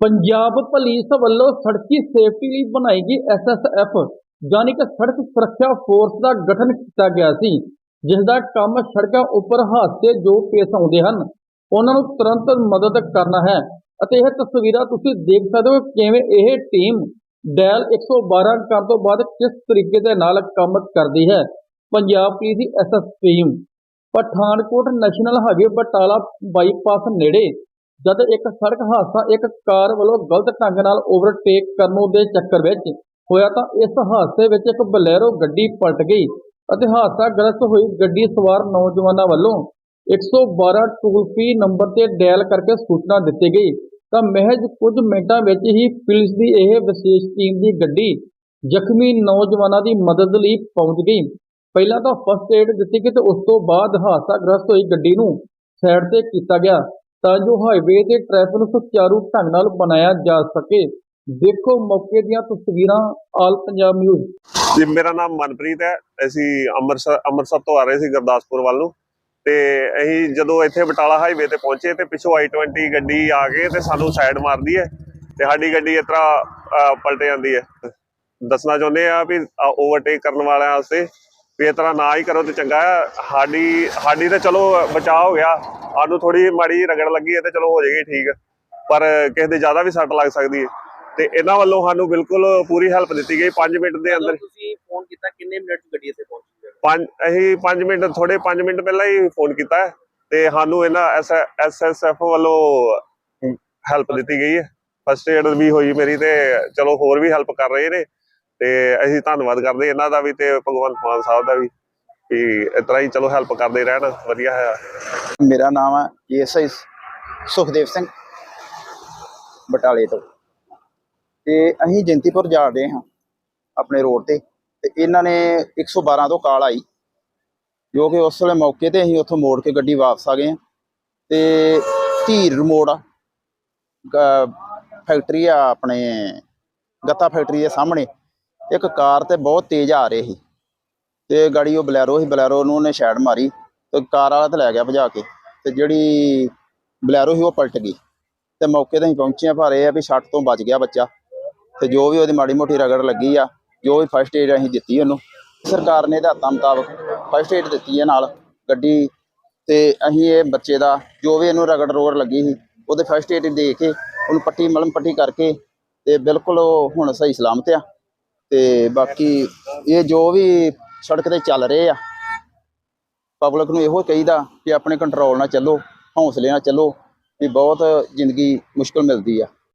Punjab police ਵੱਲੋਂ ਸੜਕੀ safety ਲਈ ਬਣਾਈ ਗਈ ਐਸਐਸਐਫ ਯਾਨੀ ਕਿ ਸੜਕ ਸੁਰੱਖਿਆ ਫੋਰਸ ਦਾ ਗਠਨ ਕੀਤਾ ਗਿਆ ਸੀ ਜਿਸ ਦਾ ਕੰਮ ਸੜਕਾਂ ਉੱਪਰ ਹਾਦਸੇ ਜੋ ਪੇਸ਼ ਆਉਂਦੇ ਹਨ, ਉਹਨਾਂ ਨੂੰ ਤੁਰੰਤ ਮਦਦ ਕਰਨਾ ਹੈ। ਅਤੇ ਇਹ ਤਸਵੀਰਾਂ ਤੁਸੀਂ ਦੇਖ ਸਕਦੇ ਹੋ ਕਿਵੇਂ ਇਹ ਟੀਮ ਡੈਲ 112 ਕਰਨ ਤੋਂ ਬਾਅਦ ਕਿਸ ਤਰੀਕੇ ਦੇ ਨਾਲ ਕੰਮ ਕਰਦੀ ਹੈ। ਪੰਜਾਬ ਪੁਲਿਸ ਦੀ SS team Pathankot national highway Batala bypass ਨੇੜੇ ਜਦ ਇੱਕ ਸੜਕ ਹਾਦਸਾ ਇੱਕ ਕਾਰ ਵੱਲੋਂ ਗਲਤ ਢੰਗ ਨਾਲ ਓਵਰਟੇਕ ਕਰਨ ਦੇ ਚੱਕਰ ਵਿੱਚ ਹੋਇਆ ਤਾਂ ਇਸ ਹਾਦਸੇ ਵਿੱਚ ਇੱਕ ਬਲੈਰੋ ਗੱਡੀ ਪਲਟ ਗਈ ਅਤੇ ਹਾਦਸਾ ਗ੍ਰਸਤ ਹੋਈ ਗੱਡੀ ਸਵਾਰ ਨੌਜਵਾਨਾਂ ਵੱਲੋਂ 112 ਟੂਲ ਫ੍ਰੀ ਨੰਬਰ ਤੇ ਡਾਇਲ ਕਰਕੇ ਸੂਚਨਾ ਦਿੱਤੀ ਗਈ। ਤਾਂ ਮਹਿਜ ਕੁਝ ਮਿੰਟਾਂ ਵਿੱਚ ਹੀ ਪੁਲਿਸ ਦੀ ਇਹ ਵਿਸ਼ੇਸ਼ ਟੀਮ ਦੀ ਗੱਡੀ ਜ਼ਖਮੀ ਨੌਜਵਾਨਾਂ ਦੀ ਮਦਦ ਲਈ ਪਹੁੰਚ ਗਈ। ਪਹਿਲਾਂ ਤਾਂ ਫਸਟ ਏਡ ਦਿੱਤੀ ਗਈ ਤੇ ਉਸ ਤੋਂ ਬਾਅਦ ਹਾਦਸਾ ਗ੍ਰਸਤ ਹੋਈ ਗੱਡੀ ਨੂੰ ਸਾਈਡ ਤੇ ਕੀਤਾ ਗਿਆ। ਤਾਂ ਜੋ ਹਾਈਵੇ ਤੇ ਟ੍ਰੈਫਿਕ ਨੂੰ ਸੁਚਾਰੂ ਢੰਗ ਨਾਲ ਬਣਾਇਆ ਜਾ ਸਕੇ। ਦੇਖੋ ਮੌਕੇ ਦੀਆਂ ਤਸਵੀਰਾਂ, ਆਲ ਪੰਜਾਬ ਨਿਊਜ਼ ਜੀ, ਮੇਰਾ ਨਾਮ ਮਨਪ੍ਰੀਤ ਹੈ। ਅਸੀਂ ਅੰਮ੍ਰਿਤਸਰ ਅੰਮ੍ਰਿਤਸਰ ਤੋਂ ਆ ਰਹੇ ਸੀ ਗੁਰਦਾਸਪੁਰ ਵੱਲ ਨੂੰ। ਤੇ ਅਸੀਂ ਜਦੋਂ ਇੱਥੇ ਬਟਾਲਾ ਹਾਈਵੇ ਤੇ ਪਹੁੰਚੇ ਤੇ ਪਿੱਛੋਂ i20 ਗੱਡੀ ਆ ਕੇ ਤੇ ਸਾਨੂੰ ਸਾਈਡ ਮਾਰਦੀ ਹੈ ਤੇ ਸਾਡੀ ਗੱਡੀ ਇਸ ਤਰ੍ਹਾਂ ਪਲਟ ਜਾਂਦੀ ਹੈ। ਦੱਸਣਾ ਚਾਹੁੰਦੇ ਆ ਵੀ ਓਵਰਟੇਕ ਕਰਨ ਵਾਲਿਆਂ ਵਾਸਤੇ ਵੀ ਇਸ ਤਰ੍ਹਾਂ ਨਾ ਹੀ ਕਰੋ ਤੇ ਚੰਗਾ ਸਾਡੀ ਸਾਡੀ ਤੇ ਚਲੋ ਬਚਾਅ ਹੋ ਗਿਆ। ਸਾਨੂੰ ਥੋੜੀ ਮਾੜੀ ਰਗੜ ਲੱਗੀ ਹੈ ਤੇ ਚਲੋ ਹੋ ਜਾਏਗੀ ਠੀਕ। ਪਰ ਕਿਸੇ ਦੇ ਜ਼ਿਆਦਾ ਵੀ ਸੱਟ ਲੱਗ ਸਕਦੀ ਹੈ। ਤੇ ਇਹਨਾਂ ਵੱਲੋਂ ਸਾਨੂੰ ਬਿਲਕੁਲ ਪੂਰੀ ਹੈਲਪ ਦਿੱਤੀ ਗਈ 5 ਮਿੰਟ ਦੇ ਅੰਦਰ। ਤੁਸੀਂ ਫੋਨ ਕੀਤਾ ਕਿੰਨੇ ਮਿੰਟ ਚ ਗੱਡੀ ਇੱਥੇ ਪਹੁੰਚੀ ਹੈ? ਪੰਜ ਅਸੀਂ 5 ਮਿੰਟ ਥੋੜੇ 5 ਮਿੰਟ ਪਹਿਲਾਂ ਹੀ ਫੋਨ ਕੀਤਾ ਤੇ ਸਾਨੂੰ ਇਹਨਾਂ ਐਸਐਸਐਫ ਵੱਲੋਂ ਹੈਲਪ ਦਿੱਤੀ ਗਈ ਹੈ। ਫਸਟ ਏਡ ਵੀ ਹੋਈ ਮੇਰੀ ਤੇ ਚਲੋ ਹੋਰ ਵੀ ਹੈਲਪ ਕਰ ਰਹੇ ਨੇ। ਤੇ ਅਸੀਂ ਧੰਨਵਾਦ ਕਰਦੇ ਇਹਨਾਂ ਦਾ ਵੀ ਤੇ ਭਗਵੰਤ ਮਾਨ ਸਾਹਿਬ ਦਾ ਵੀ ਕਿ ਇਸ ਹੀ ਚਲੋ ਹੈਲਪ ਕਰਦੇ ਰਹਿਣ, ਵਧੀਆ ਹੈ। ਮੇਰਾ ਨਾਮ ਹੈ ਏਐਸਆਈ ਸੁਖਦੇਵ ਸਿੰਘ, ਬਟਾਲੇ ਤੋਂ। ਤੇ ਅਸੀਂ ਜੰਤੀਪੁਰ ਜਾ ਰਹੇ ਹਾਂ ਆਪਣੇ ਰੋਡ ਤੇ ਤੇ ਇਹਨਾਂ ਨੇ 112 ਤੋਂ ਕਾਲ ਆਈ, ਜੋ ਕਿ ਉਸ ਵੇਲੇ ਮੌਕੇ ਤੇ ਅਸੀਂ ਉੱਥੋਂ ਮੋੜ ਕੇ ਗੱਡੀ ਵਾਪਸ ਆ ਗਏ ਹਾਂ। ਤੇ ਧੀਰ ਮੋੜ ਆ ਫੈਕਟਰੀ ਆ ਆਪਣੇ ਗੱਤਾ ਫੈਕਟਰੀ ਦੇ ਸਾਹਮਣੇ। ਇੱਕ ਕਾਰ ਤੇ ਬਹੁਤ ਤੇਜ਼ ਆ ਰਹੀ ਸੀ। ਤੇ ਗਾੜੀ ਉਹ ਬਲੈਰੋ ਸੀ, ਬਲੈਰੋ ਨੂੰ ਉਹਨੇ ਸ਼ੈਡ ਮਾਰੀ ਤੇ ਕਾਰ ਵਾਲਾ ਤੇ ਲੈ ਗਿਆ ਭਜਾ ਕੇ ਤੇ ਜਿਹੜੀ ਬਲੈਰੋ ਸੀ ਉਹ ਪਲਟ ਗਈ। ਤੇ ਮੌਕੇ ਤੇ ਅਸੀਂ ਪਹੁੰਚੇ ਆ ਪਰ ਇਹ ਆ ਵੀ ਛੱਟ ਤੋਂ ਬਚ ਗਿਆ ਬੱਚਾ। ਤੇ ਜੋ ਵੀ ਉਹਦੀ ਮਾੜੀ ਮੋਟੀ ਰਗੜ ਲੱਗੀ ਆ, ਜੋ ਵੀ ਫਸਟ ਏਡ ਅਸੀਂ ਦਿੱਤੀ ਉਹਨੂੰ, ਸਰਕਾਰ ਨੇ ਹਦਾਇਤਾਂ ਮੁਤਾਬਕ ਫਸਟ ਏਡ ਦਿੱਤੀ ਹੈ ਨਾਲ ਗੱਡੀ ਤੇ ਅਸੀਂ ਇਹ ਬੱਚੇ ਦਾ ਜੋ ਵੀ ਇਹਨੂੰ ਰਗੜ ਰੋੜ ਲੱਗੀ ਸੀ, ਉਹਦੇ ਫਸਟ ਏਡ ਦੇ ਕੇ ਉਹਨੂੰ ਪੱਟੀ ਮਲਮ ਪੱਟੀ ਕਰਕੇ ਤੇ ਬਿਲਕੁਲ ਉਹ ਹੁਣ ਸਹੀ ਸਲਾਮਤ ਆ। ਤੇ ਬਾਕੀ ਇਹ ਜੋ ਵੀ ਸੜਕ ਤੇ ਚੱਲ ਰਹੇ ਆ ਪਬਲਿਕ ਨੂੰ ਇਹੋ ਚਾਹੀਦਾ ਕਿ ਆਪਣੇ ਕੰਟਰੋਲ ਨਾਲ ਚੱਲੋ, ਹੌਸਲੇ ਨਾਲ ਚੱਲੋ, ਵੀ ਬਹੁਤ ਜ਼ਿੰਦਗੀ ਮੁਸ਼ਕਲ ਮਿਲਦੀ ਆ।